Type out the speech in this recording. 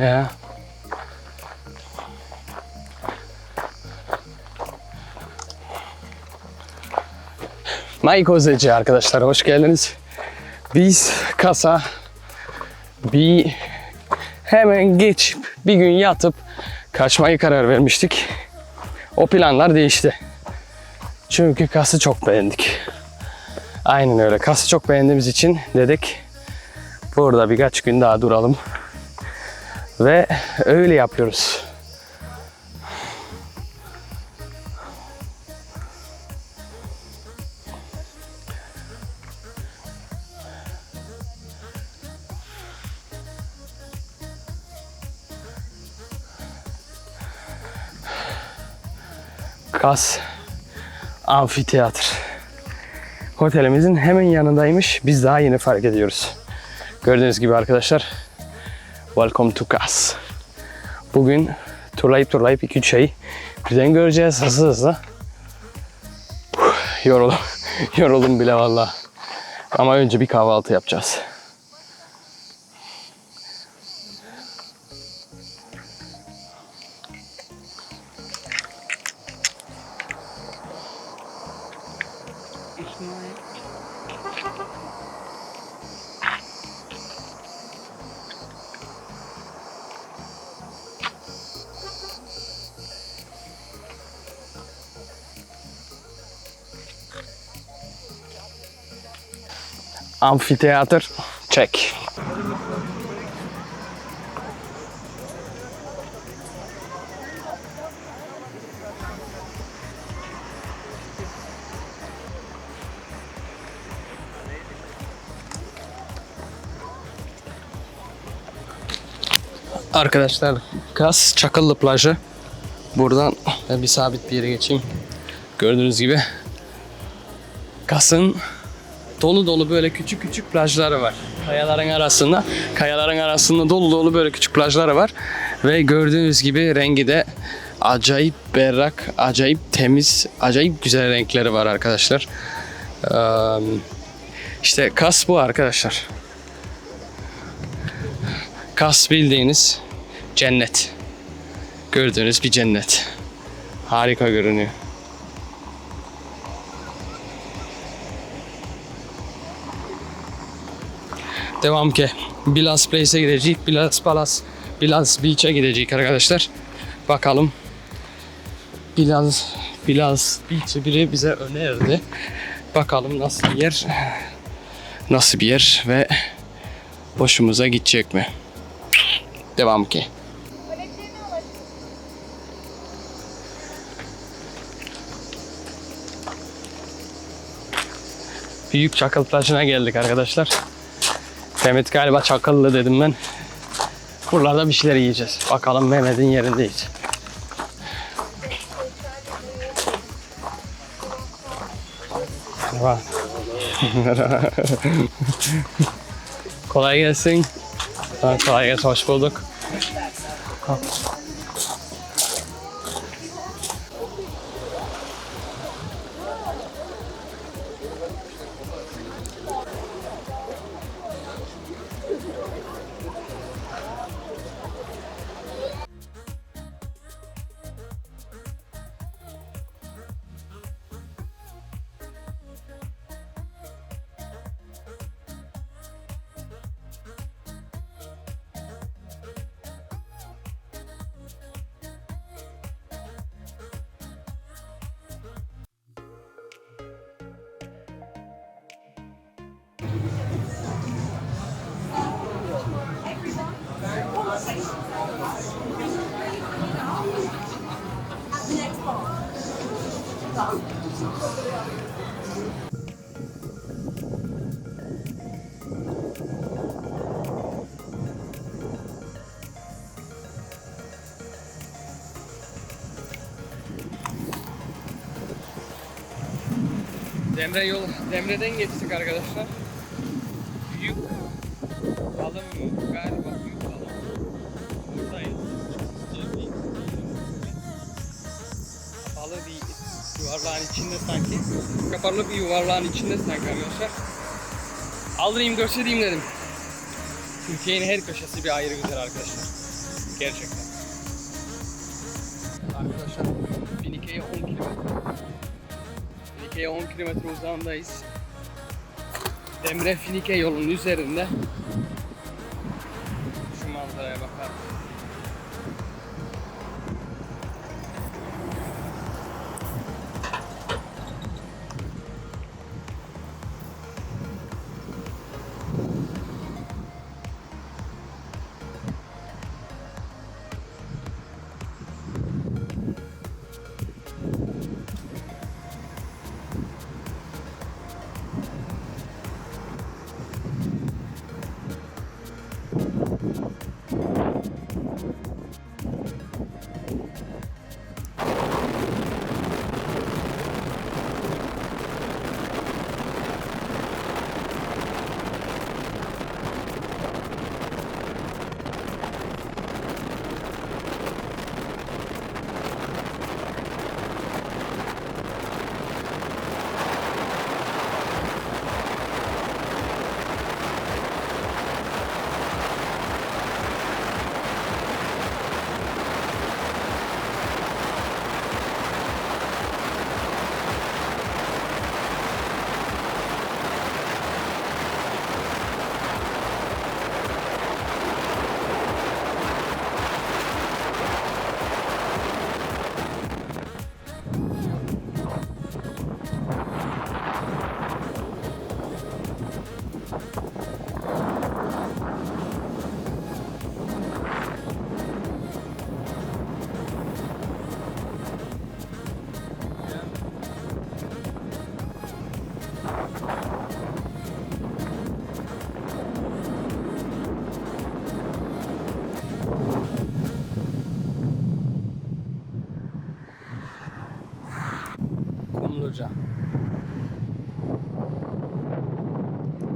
Ya. Maykozeci arkadaşlar hoş geldiniz. Biz kasa bir hemen geçip bir gün yatıp kaçmayı karar vermiştik. O planlar değişti. Çünkü kası çok beğendik. Aynen öyle. Kası çok beğendiğimiz için dedik burada birkaç gün daha duralım. Ve öyle yapıyoruz. Kas Amfiteyatr. Otelimizin hemen yanındaymış. Biz daha yeni fark ediyoruz. Gördüğünüz gibi arkadaşlar. Welcome to Kas. Bugün turlayıp turlayıp 2-3 şey birden göreceğiz hızlı hızlı. Yoruldum. Yoruldum bile valla. Ama önce bir kahvaltı yapacağız. Amfiteyatr check. Arkadaşlar Kas Çakıllı plajı. Buradan ben bir sabit bir yere geçeyim. Gördüğünüz gibi Kas'ın dolu dolu böyle küçük küçük plajları var. Kayaların arasında, kayaların arasında dolu dolu böyle küçük plajları var. Ve gördüğünüz gibi rengi de acayip berrak, acayip temiz, acayip güzel renkleri var arkadaşlar. Ee, işte Kas bu arkadaşlar. Kas bildiğiniz cennet. Gördüğünüz bir cennet. Harika görünüyor. Devam ki. Bilas Place'e gidecek. Bilas Palace. Bilas Beach'e gidecek arkadaşlar. Bakalım. Bilas, Bilas Beach'i biri bize önerdi. Bakalım nasıl bir yer. Nasıl bir yer ve hoşumuza gidecek mi? Devam ki. Büyük Çakıl plajına geldik arkadaşlar. Mehmet galiba çakıllı dedim ben. Buralarda bir şeyler yiyeceğiz. Bakalım Mehmet'in yerindeyiz. Merhaba. kolay gelsin. Kolay gelsin. Hoş bulduk. Demre yol, Demre'den geçtik arkadaşlar. Mı? Galiba büyük balım. Buradayız. Kapalı bir yuvarlağın içinde sanki. Kapalı bir yuvarlağın içinde sanki arkadaşlar. Aldırayım göstereyim dedim. Türkiye'nin her köşesi bir ayrı güzel arkadaşlar. Gerçekten. Arkadaşlar Finike'ye 10 kilometre. Finike'ye 10 kilometre uzağındayız. Demre Finike yolunun üzerinde.